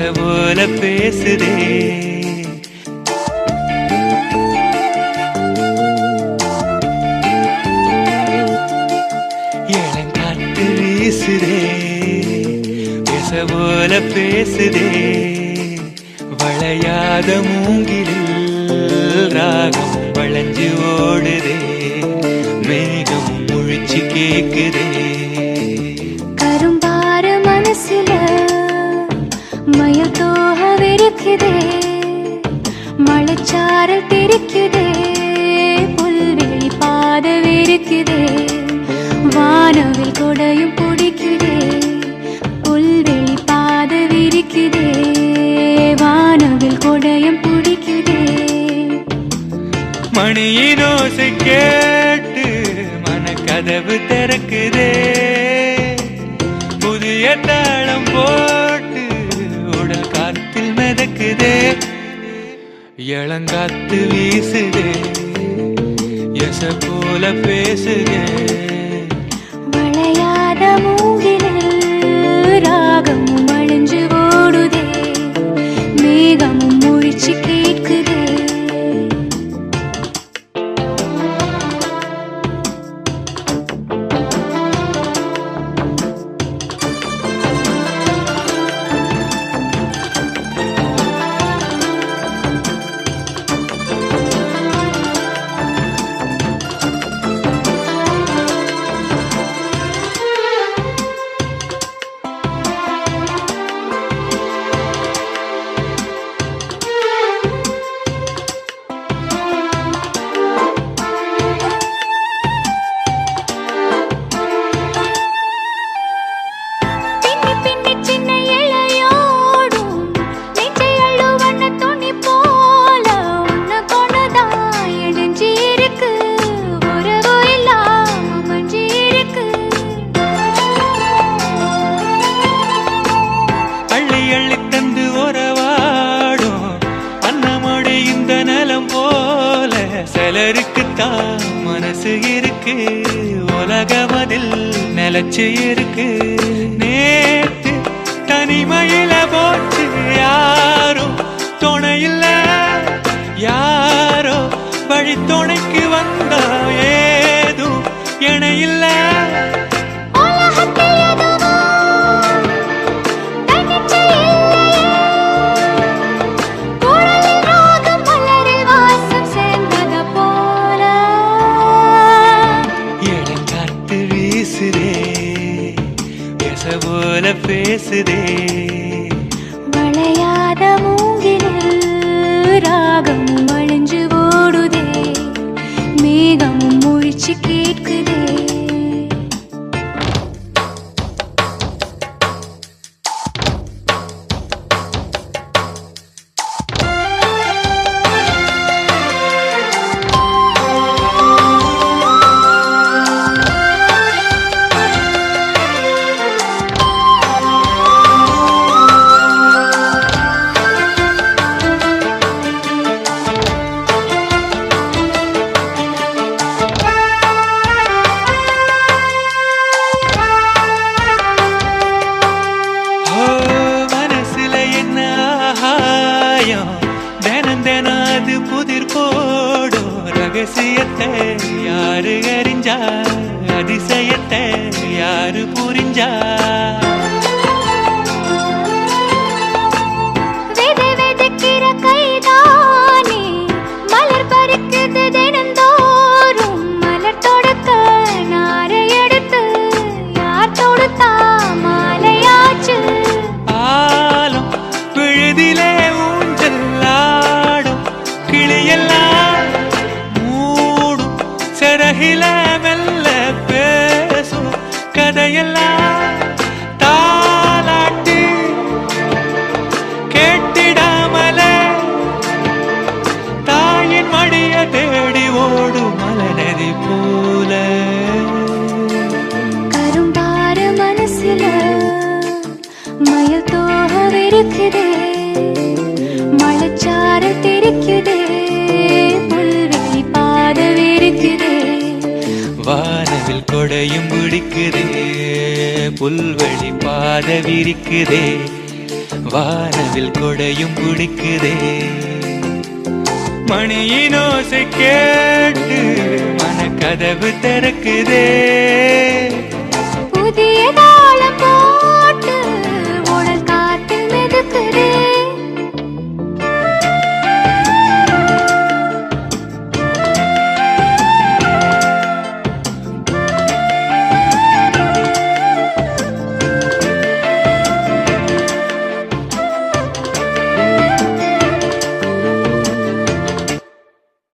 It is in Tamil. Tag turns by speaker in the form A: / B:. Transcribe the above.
A: வீசுதே பேச போல பேசுதே. இளங்காட்டு வீசுதே. பேச போல பேசுதே. வளையாத மூங்கிலில் ராகம் வளைஞ்சு ஓடுதே. மேகம் முழிச்சு
B: கேட்குதே விரிக்குதே மழைச்சாரல் தெரிக்குதே புல்வெளி பாத விரிக்குதே. வானவில் கொடையும் பிடிக்குதே. புல்வெளி பாத விரிக்குதே. வானவில் கொடையும் பிடிக்குதே.
A: மணியின் ஓசை கேட்டு மனக்கதவு திறக்குதே. புதிய தாளம் போ இளங்காத்து வீசுதே எச போல பேசுதே. சிலருக்குத்தான் மனசு இருக்கு. உலகமதில் நிலச்சு இருக்கு. நேத்து தனிமையில் பேசுதே. ரகசியத்தை யாரு அறிஞ்சா? அதிசயத்தை யாரு புரிஞ்சா? கதையெல்லாம் தாலாட்டு கேட்டிடாமலே. தாயின் மடிய தேடி ஓடும் மலநதி போல.
B: கரும்பார மனசுல மயில் தோக விரிக்குதே. மழைச்சாரல் தெரிக்குதே. புல்வெளி பாத விரிக்குதே.
A: வானவில் கொடை கொடையும் பிடிக்குதே புல்வழி பாத விரிக்குதே வானவில் கொடையும் பிடிக்குதே மணியினோசை கேட்டு மனக்கதவு திறக்குதே.